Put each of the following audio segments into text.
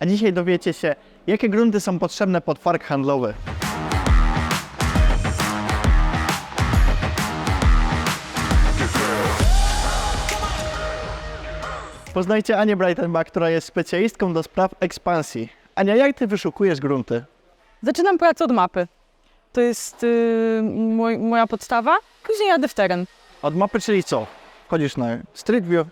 A dzisiaj dowiecie się, jakie grunty są potrzebne pod park handlowy. Poznajcie Anię Breitenbach, która jest specjalistką do spraw ekspansji. Ania, jak ty wyszukujesz grunty? Zaczynam pracę od mapy. To jest y, moj, moja podstawa. Później jadę w teren. Od mapy, czyli co? Wchodzisz na Street View,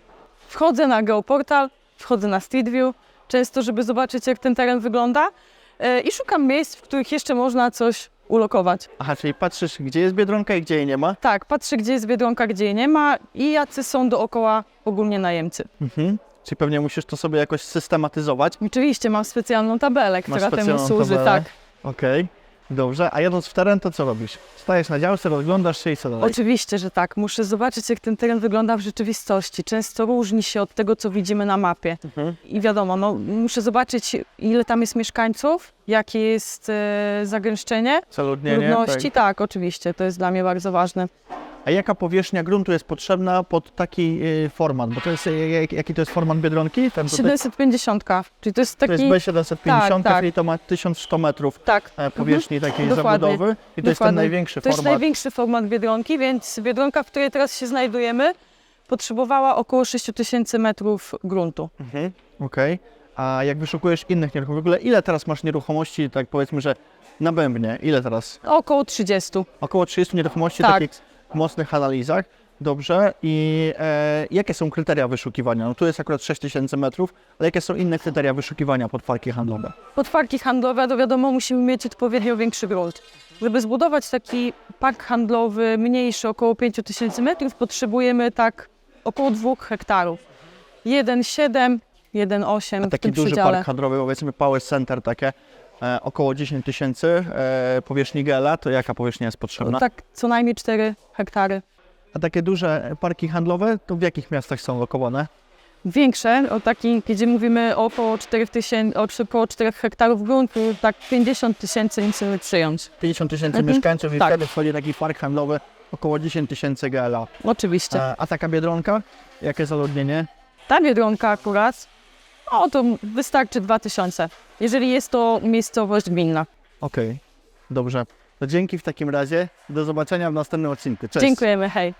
Wchodzę na Geoportal, wchodzę na Street View, często, żeby zobaczyć, jak ten teren wygląda. y, I szukam miejsc, w których jeszcze można coś ulokować. aha, czyli patrzysz, gdzie jest Biedronka i gdzie jej nie ma. Tak, patrzę, gdzie jest Biedronka, gdzie jej nie ma i jacy są dookoła ogólnie najemcy. Mhm. Czyli pewnie musisz to sobie jakoś systematyzować. Oczywiście mam specjalną tabelę, która temu służy. tabelę? Tak. Okej, dobrze. A jadąc w teren, to co robisz? Stajesz na działce, rozglądasz się i co dalej? Oczywiście, że tak. Muszę zobaczyć, jak ten teren wygląda w rzeczywistości. Często różni się od tego, co widzimy na mapie. Mhm. I wiadomo, no, muszę zobaczyć, ile tam jest mieszkańców, jakie jest e, zagęszczenie Zaludnienie. ludności. Tak. Tak, oczywiście, to jest dla mnie bardzo ważne. A jaka powierzchnia gruntu jest potrzebna pod taki y, format? Bo to jest, y, jak- jaki to jest format Biedronki? Ten tutaj, 750, czyli to jest to taki... jest B750, tak, tak. czyli to ma 1100 metrów tak, e, powierzchni takiej Dokładnie. zabudowy. I to jest ten Dokładnie. największy to jest format. największy format Biedronki, więc Biedronka, w której teraz się znajdujemy, potrzebowała około 6000 metrów gruntu. Mhm. Okej. A jak wyszukujesz innych nieruchomości, w ogóle ile teraz masz nieruchomości, tak powiedzmy, że na bębnie? Ile teraz? Około 30. Około 30 nieruchomości Tak. takich mocnych analizach. Dobrze. I e, jakie są kryteria wyszukiwania? No tu jest akurat 6000 metrów, ale jakie są inne kryteria wyszukiwania pod parki handlowe? Podparki handlowe, to wiadomo, musimy mieć odpowiednio większy grunt. Żeby zbudować taki park handlowy mniejszy, około 5000 metrów, potrzebujemy tak około 2 hektarów. 1,7, 1,8 w Taki tym duży przedziale. park handlowy, powiedzmy Power Center, takie około 10 tysięcy e, powierzchni gela, to jaka powierzchnia jest potrzebna? Tak co najmniej 4 hektary. A takie duże parki handlowe, to w jakich miastach są lokowane? Większe, o taki, gdzie mówimy o około 4, tysięcy, około 4 hektarów gruntu, tak 50 tysięcy chcemy przyjąć. 50 tysięcy Mhm. mieszkańców i Tak. wtedy wchodzi taki park handlowy około 10 tysięcy GLA. Oczywiście. A, a taka Biedronka? Jakie zaludnienie? Ta biedronka akurat, o to wystarczy 2000, jeżeli jest to miejscowość gminna. Okej, dobrze. To dzięki w takim razie. Do zobaczenia w następnym odcinku. Cześć. Dziękujemy, hej.